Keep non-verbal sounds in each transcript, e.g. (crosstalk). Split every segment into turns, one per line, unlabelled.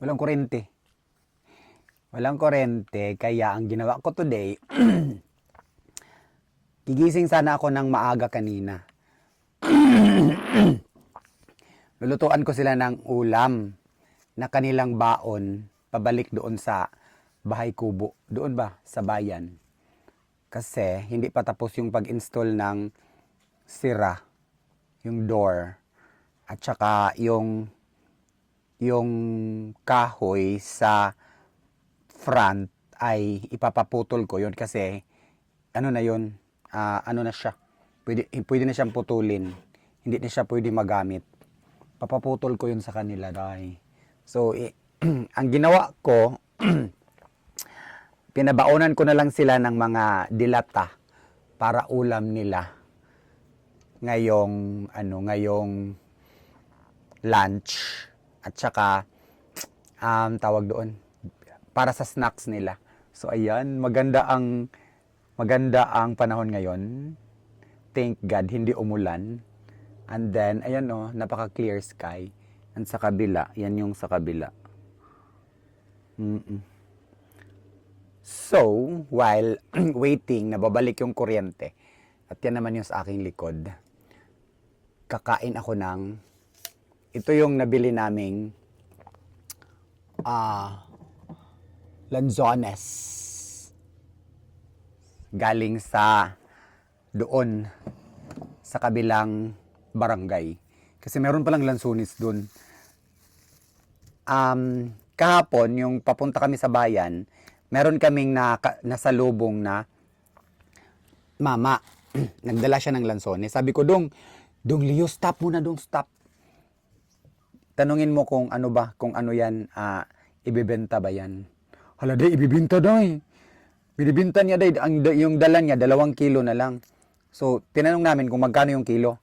Walang kurente. Walang kurente, kaya ang ginawa ko today, (clears throat) gigising sana ako ng maaga kanina. (clears throat) Lulutuan ko sila ng ulam na kanilang baon pabalik doon sa bahay kubo. Doon ba? Sa bayan. Kasi hindi pa tapos yung pag-install ng sira, yung door, at saka yung yung kahoy sa front ay ipapaputol ko yun kasi ano na yun, ah, ano na siya, pwede, pwede na siyang putulin. Hindi na siya pwede magamit. Papaputol ko yun sa kanila dahil. So, i- (clears throat) ang ginawa ko, (clears throat) pinabaonan ko na lang sila ng mga dilata para ulam nila ngayong ano ngayong lunch at saka um, tawag doon para sa snacks nila. So ayan, maganda ang maganda ang panahon ngayon. Thank God hindi umulan. And then ayan oh, napaka clear sky. And sa kabila, yan yung sa kabila. Mm-mm. So, while (clears throat) waiting, nababalik yung kuryente. At yan naman yung sa aking likod. Kakain ako ng ito yung nabili naming ah lanzones. Galing sa doon sa kabilang barangay. Kasi meron palang lansones doon. Um, kahapon, yung papunta kami sa bayan, meron kaming na, nasalubong na mama. (clears throat) Nagdala siya ng lansones. Sabi ko, Dong, Dong Leo, stop muna, Dong, stop tanungin mo kung ano ba, kung ano yan, ah, ibibenta ba yan. Hala, day, ibibenta day. Binibinta niya day, ang, yung dala niya, dalawang kilo na lang. So, tinanong namin kung magkano yung kilo.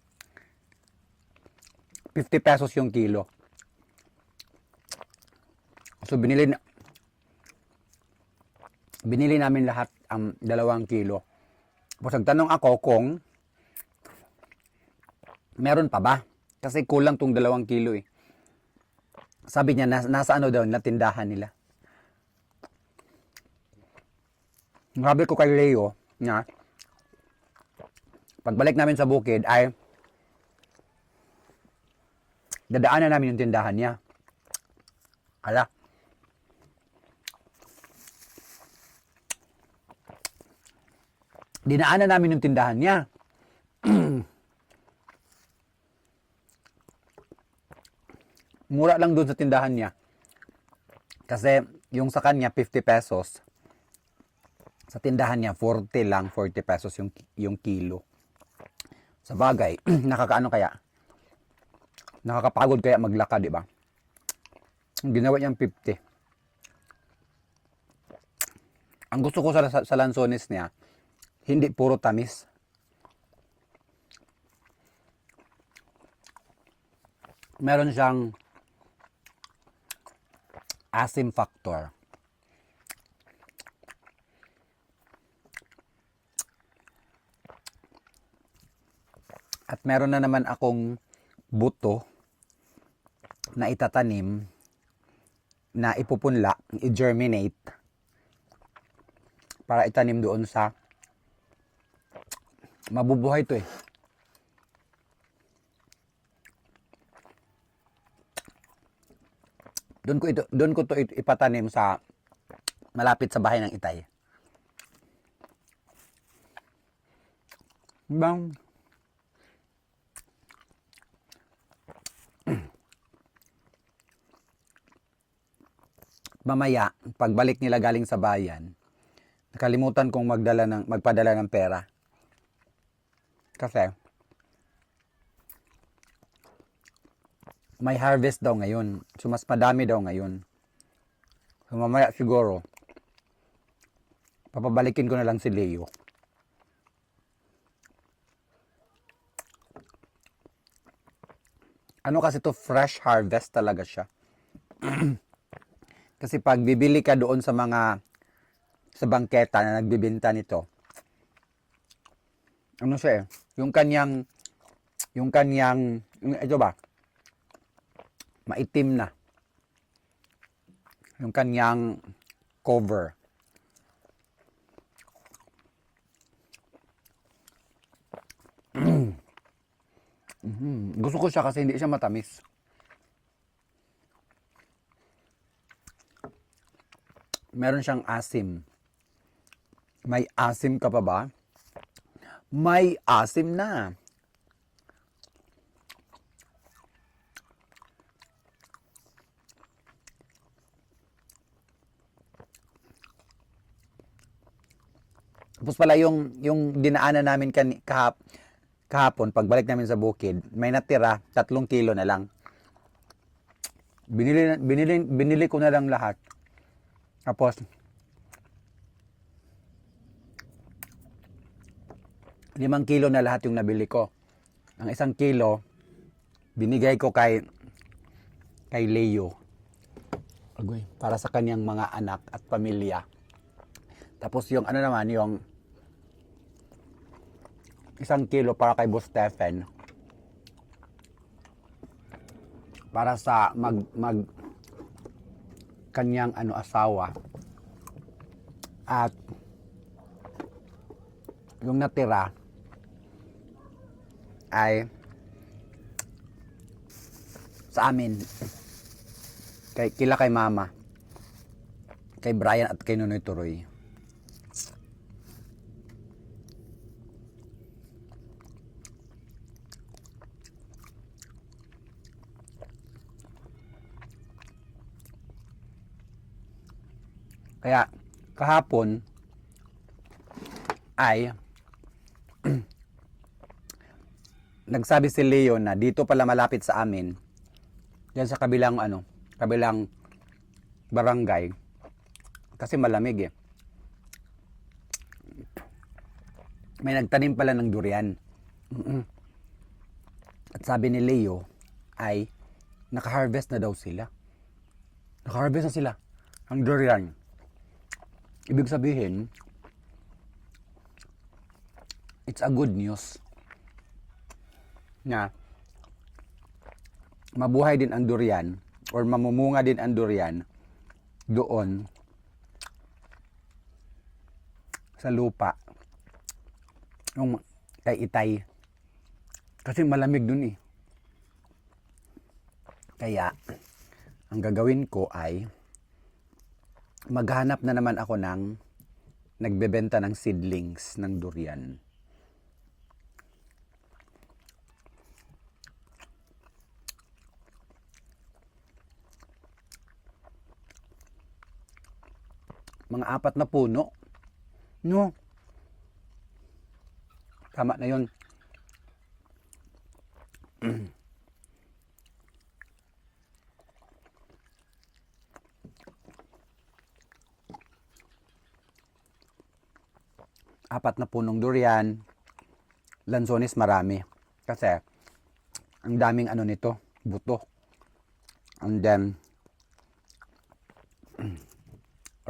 50 pesos yung kilo. So, binili na, binili namin lahat ang dalawang kilo. Tapos nagtanong ako kung meron pa ba? Kasi kulang tong dalawang kilo eh. Sabi niya, nas, nasa ano daw, na tindahan nila. Sabi ko kay Leo, na pagbalik namin sa bukid ay dadaanan namin yung tindahan niya. Ala. Dinaanan namin yung tindahan niya. Mura lang doon sa tindahan niya. Kasi yung sa kanya 50 pesos. Sa tindahan niya 40 lang, 40 pesos yung yung kilo. Sa bagay, (clears throat) nakakaano kaya? Nakakapagod kaya maglakad, di ba? Ginawa niyang 50. Ang gusto ko sa, sa, sa lansones niya, hindi puro tamis. Meron siyang asim factor. At meron na naman akong buto na itatanim na ipupunla, i-germinate para itanim doon sa mabubuhay to eh. Doon ko ito doon ko to ipatanim sa malapit sa bahay ng Itay. Bang Mamaya, pagbalik nila galing sa bayan, nakalimutan kong magdala ng magpadala ng pera. Kasi may harvest daw ngayon. So, mas madami daw ngayon. So, mamaya siguro, papabalikin ko na lang si Leo. Ano kasi to fresh harvest talaga siya. (clears throat) kasi pag bibili ka doon sa mga sa bangketa na nagbibenta nito, ano siya eh, yung kanyang, yung kanyang, ito ba, maitim na. yung kanyang cover. Mhm. (clears throat) Gusto ko siya kasi hindi siya matamis. Meron siyang asim. May asim ka pa ba? May asim na. Tapos pala yung yung dinaanan namin kan kahap, kahapon pagbalik namin sa bukid, may natira, tatlong kilo na lang. Binili binili binili ko na lang lahat. Tapos limang kilo na lahat yung nabili ko. Ang isang kilo binigay ko kay kay Leo. Agoy, para sa kanyang mga anak at pamilya. Tapos yung ano naman, yung isang kilo para kay Boss Stephen. Para sa mag, mag kanyang ano asawa. At yung natira ay sa amin. Kay, kila kay mama. Kay Brian at kay Nunoy Turoy. Kaya kahapon ay (clears throat) nagsabi si Leo na dito pala malapit sa amin diyan sa kabilang ano, kabilang barangay kasi malamig eh. May nagtanim pala ng durian. At sabi ni Leo ay naka-harvest na daw sila. Naka-harvest na sila ang durian. Ibig sabihin, it's a good news na mabuhay din ang durian or mamumunga din ang durian doon sa lupa. Yung kay itay kasi malamig dun eh. Kaya ang gagawin ko ay maghanap na naman ako ng nagbebenta ng seedlings ng durian. Mga apat na puno. No. Tama na yun. Apat na punong durian, lansones marami. Kasi, ang daming ano nito, buto. And then, (clears throat)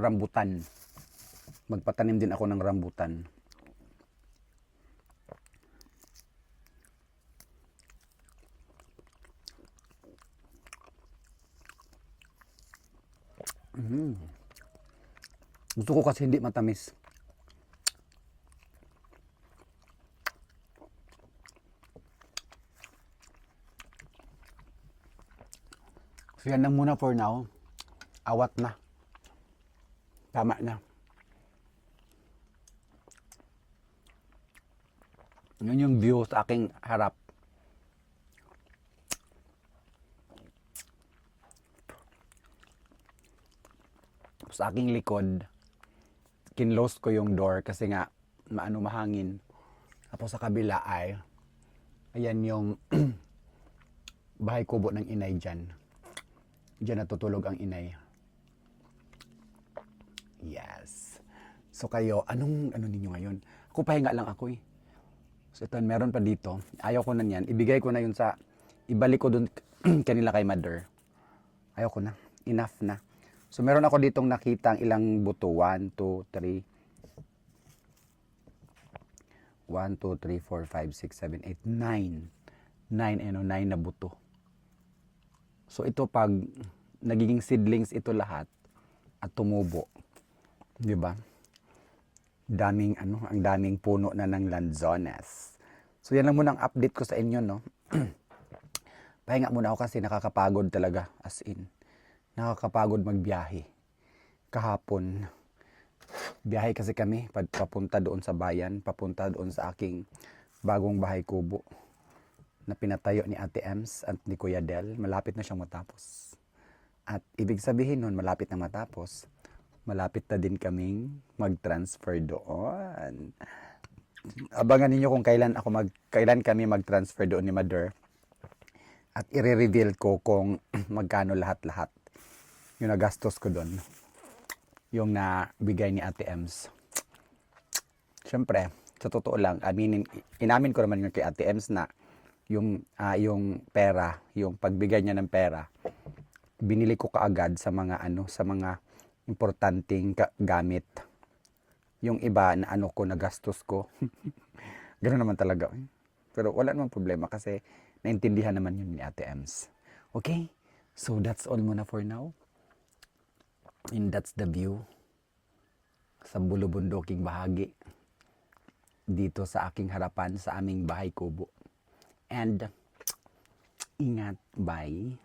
rambutan. Magpatanim din ako ng rambutan. Mm. Gusto ko kasi hindi matamis. So yan lang muna for now. Awat na. Tama na. Yun yung view sa aking harap. Sa aking likod, kinlose ko yung door kasi nga maano mahangin. Tapos sa kabila ay ayan yung (clears throat) bahay kubo ng inay dyan. Diyan natutulog ang inay. Yes. So kayo, anong ano ninyo ngayon? Ako pahinga lang ako eh. So ito, meron pa dito. Ayaw ko na yan. Ibigay ko na yun sa, ibalik ko dun (clears throat) kanila kay mother. Ayaw ko na. Enough na. So meron ako ditong nakita ang ilang buto. 1, 2, 3. 1, 2, 3, 4, 5, 6, 7, 8, 9. 9, ano, 9 na buto. So ito pag nagiging seedlings ito lahat, at tumubo. 'Di ba? Daming ano, ang daming puno na ng lanzones. So yan lang muna ang update ko sa inyo, no. (clears throat) Pahinga muna ako kasi nakakapagod talaga as in. Nakakapagod magbiyahe. Kahapon, biyahe kasi kami papunta doon sa bayan, papunta doon sa aking bagong bahay kubo na pinatayo ni Ate Ems at ni Kuya Del. Malapit na siyang matapos. At ibig sabihin nun, malapit na matapos, malapit na din kaming mag-transfer doon. Abangan ninyo kung kailan ako mag kailan kami mag-transfer doon ni Mother. At i-reveal ko kung (clears throat) magkano lahat-lahat yung nagastos ko doon. Yung nabigay ni Ate Ems. Siyempre, sa totoo lang, aminin, inamin ko naman yun kay Ate Ems na yung, ah, yung pera, yung pagbigay niya ng pera, binili ko kaagad sa mga ano, sa mga importanteng gamit. Yung iba na ano ko, nagastos ko. (laughs) Ganun naman talaga. eh. Pero wala namang problema kasi naintindihan naman yun ni Ate Ems. Okay? So that's all muna for now. And that's the view sa bulubundoking bahagi dito sa aking harapan sa aming bahay kubo. And ingat, bye.